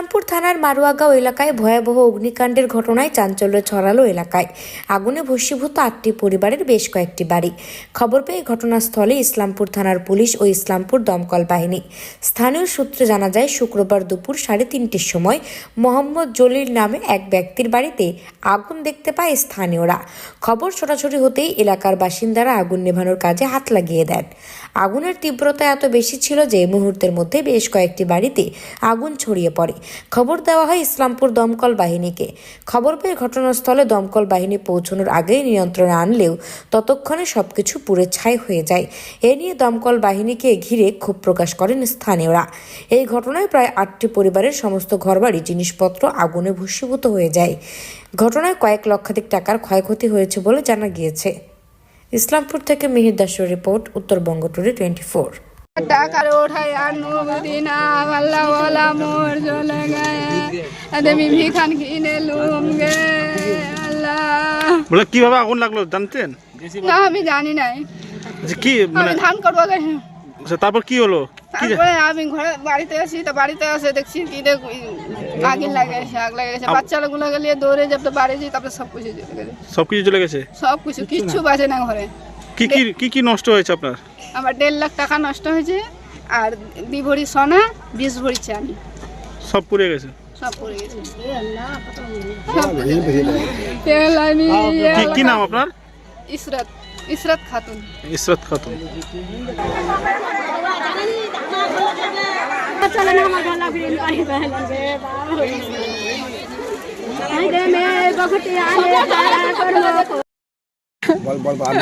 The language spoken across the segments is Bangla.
ইসলামপুর থানার মারুয়াগাঁও এলাকায় ভয়াবহ অগ্নিকাণ্ডের ঘটনায় চাঞ্চল্য ছড়ালো এলাকায়। আগুনে ভস্মীভূত আটটি পরিবারের বেশ কয়েকটি বাড়ি। খবর পেয়ে ঘটনাস্থলে ইসলামপুর থানার পুলিশ ও ইসলামপুর দমকল বাহিনী। স্থানীয় সূত্রে জানা যায়, শুক্রবার দুপুর সাড়ে তিনটির সময় মোহাম্মদ জলিল নামে এক ব্যক্তির বাড়িতে আগুন দেখতে পায় স্থানীয়রা। খবর ছোটাছুটি হতেই এলাকার বাসিন্দারা আগুন নেভানোর কাজে হাত লাগিয়ে দেন। আগুনের তীব্রতা এত বেশি ছিল যে মুহূর্তের মধ্যে বেশ কয়েকটি বাড়িতে আগুন ছড়িয়ে পড়ে। খবর দেওয়া হয় ইসলামপুর দমকল বাহিনীকে। খবর পেয়ে ঘটনাস্থলে দমকল বাহিনী পৌঁছানোর আগেই নিয়ন্ত্রণে আনলেও ততক্ষণে সবকিছু পুড়ে ছাই হয়ে যায়। এ নিয়ে দমকল বাহিনীকে ঘিরে ক্ষোভ প্রকাশ করেন স্থানীয়রা। এই ঘটনায় প্রায় আটটি পরিবারের সমস্ত ঘরবাড়ি, জিনিসপত্র আগুনে ভস্মীভূত হয়ে যায়। ঘটনায় কয়েক লক্ষাধিক টাকার ক্ষয়ক্ষতি হয়েছে বলে জানা গিয়েছে। ইসলামপুর থেকে মিহির দাসের report, Uttarbanga today twenty four টাকার ওঠাই আর নুবদিনা আল্লাহ ওয়ালা মোর চলে গে। আমি ভিখান কিনে লুম গে আল্লাহ। বলে কীভাবে আগুন লাগল জানতেন? না আমি জানি নাই। কি মানে ধান করব আচ্ছা, তারপর কি হলো? আমি ঘরে বাড়িতে আসি তো বাড়িতে আসে দেখছি কি দেখ আগুন লাগে আগ লাগে গেছে। বাচ্চাগুলো গেলে দৌড়ে যাব তো বাড়ি যাই তারপরে সব কিছু চলে গেছে। সব কিছু চলে গেছে? সব কিছু কিচ্ছু বাঁচে না ঘরে। কি কি কি কি নষ্ট হয়েছে আপনার? আমার দেড় লাখ টাকা নষ্ট হয়েছে আর দুই ভরি সোনা বিশ ভরি চানি সব পুড়ে গেছে? সব পড়ে গেছে। আমি কি কি নাম আপনার? ইসরাত ইসরাত খাতুন। ইসরত খাতুন। বল বল বল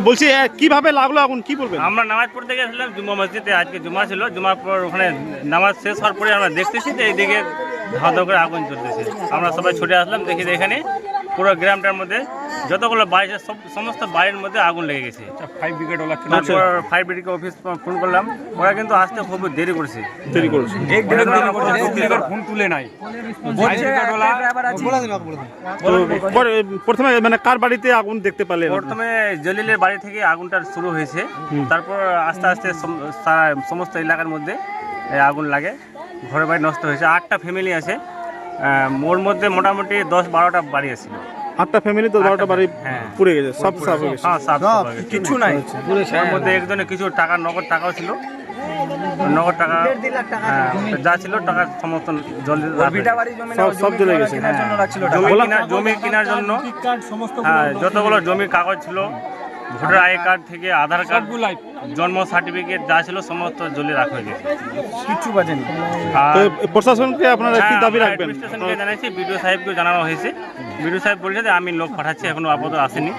বলছি কীভাবে লাগল এখন? কি বলবেন? আমরা নামাজ পড়তে গেছিলাম জুমা মসজিদে আজকে জুমা ছিল। জুমার পর ওখানে নামাজ শেষ হওয়ার পরে আমরা দেখতেছি যে এইদিকে ধাঁধ করে আগুন চলতেছে আমরা সবাই ছুটে আসলাম দেখি এখানে পুরো গ্রামটার মধ্যে যতগুলো বাড়ি সব সমস্ত বাড়ির মধ্যে আগুন লেগে গেছে। ফাইভ ব্রিগেড ওলা তারপর ফাইভ ব্রিগেড অফিস ফোন করলাম। ওরা কিন্তু আসতে খুব দেরি করেছে। দেরি করেছে। ফোন তুলে নাই। প্রথমে মানে কার বাড়িতে আগুন দেখতে পেলেন? প্রথমে জলিলের বাড়ি থেকে আগুনটা শুরু হয়েছে। তারপর আস্তে আস্তে সমস্ত এলাকার মধ্যে আগুন লাগে। ঘরে বাড়ি নষ্ট হয়েছে। আটটা ফ্যামিলি আছে। ওর মধ্যে মোটামুটি দশ বারোটা বাড়ি আছে। আটটা ফ্যামিলি তো বারোটা বাড়ি হ্যাঁ। পুড়ে গেছে সব সাফ হয়ে গেছে। হ্যাঁ সাফ হয়ে গেছে। কিছু নাই। ওর মধ্যে একজনে কিছু টাকা নগদ টাকাও ছিল। নগদ টাকা হ্যাঁ, যা ছিল টাকা সমস্ত জল সব সব চলে গেছে। কেনার। জমি কিনা জমি কেনার জন্য হ্যাঁ যতগুলো জমির কাগজ ছিল ভোটার আই কার্ড থেকে আধার কার্ড জন্ম সার্টিফিকেট যা ছিল সমস্ত জলে রাখা হয়ে গেছে। কিচ্ছু বাজেনি। প্রশাসনকে আপনারা কি হ্যাঁ, দাবি রাখবেন? অ্যাডমিনিস্ট্রেশনকে জানাইছি বিডিও সাহেবকেও জানানো হয়েছে। বিডিও সাহেব বলেছে যে আমি লোক পাঠাচ্ছি এখনও আপাতত আসেনি।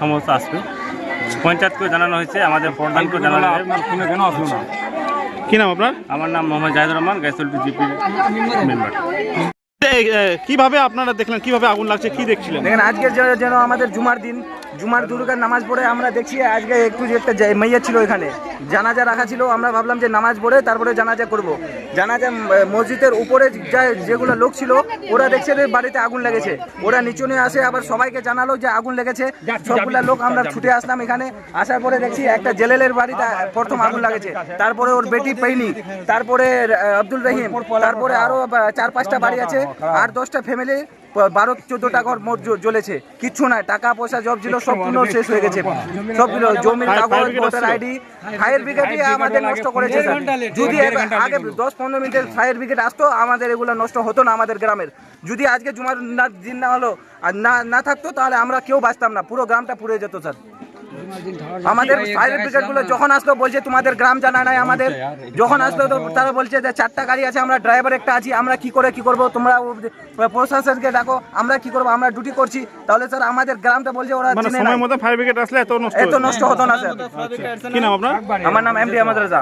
সমস্ত আসবে। পঞ্চায়েতকেও জানানো হয়েছে আমাদের প্রধানকেও জানানো হয়েছে। কেন আসলো না? কি নাম আপনার? আমার নাম মোহাম্মদ জাহিদুর রহমান গাইসুল জিপি মেম্বার। কীভাবে আপনারা দেখলেন কীভাবে আগুন লাগছে কি দেখছিলেন? দেখেন আজকে যেন আমাদের জুমার দিন জুমার দুর্গার নামাজ পড়ে আমরা দেখছি আজকে একটু যে একটা মাইয়া ছিল এখানে। জানাজা রাখা ছিল আমরা ভাবলাম যে নামাজ পড়ে তারপরে জানাজা করব। জানাজা মসজিদের উপরে যা যেগুলো লোক ছিল ওরা দেখছে যে বাড়িতে আগুন লেগেছে। ওরা নিচু নিয়ে আসে আবার সবাইকে জানালো যে আগুন লেগেছে। সবগুলা লোক আমরা ছুটে আসলাম এখানে আসার পরে দেখছি একটা জেলেলের বাড়িতে প্রথম আগুন লাগেছে। তারপরে ওর বেটি পেইনি তারপরে আব্দুল রহিম তারপরে আরও আহ, চার পাঁচটা বাড়ি আছে। আর দশটা ফ্যামিলি বারো চোদ্দটা ঘর মোট জ্বলেছে। কিচ্ছু নাই টাকা পয়সা জব ছিল সব পুরো শেষ হয়ে গেছে। সবগুলো জমির কাগজ ভোটার আইডি ফায়ার ব্রিগেডই আমাদের নষ্ট করেছে যদি আগে দশ পনেরো মিনিটের ফায়ার ব্রিগেড আসতো আমাদের এগুলো নষ্ট হতো না আমাদের গ্রামের। যদি আজকে জুমার দিন না হলো আর না না থাকতো তাহলে আমরা কেউ বাঁচতাম না পুরো গ্রামটা পুড়ে যেত স্যার। আমাদের ফায়ার ব্রিগেডগুলো যখন আসলো বলছে তোমাদের গ্রাম জানা নাই আমাদের। যখন আসলো তো তারা বলছে যে চারটা গাড়ি আছে আমরা ড্রাইভার একটা আছি আমরা কি করে কি করব? তোমরা প্রশাসনকে ডাকো আমরা কি করব? আমরা ডিউটি করছি। তাহলে স্যার আমাদের গ্রামটা বলছে ওরা মানে সময় মতো ফায়ার ব্রিগেড আসলে এত নষ্ট এত নষ্ট হতো না স্যার কি নাম আপনার? আমার নাম এমডি আহমদ রাজা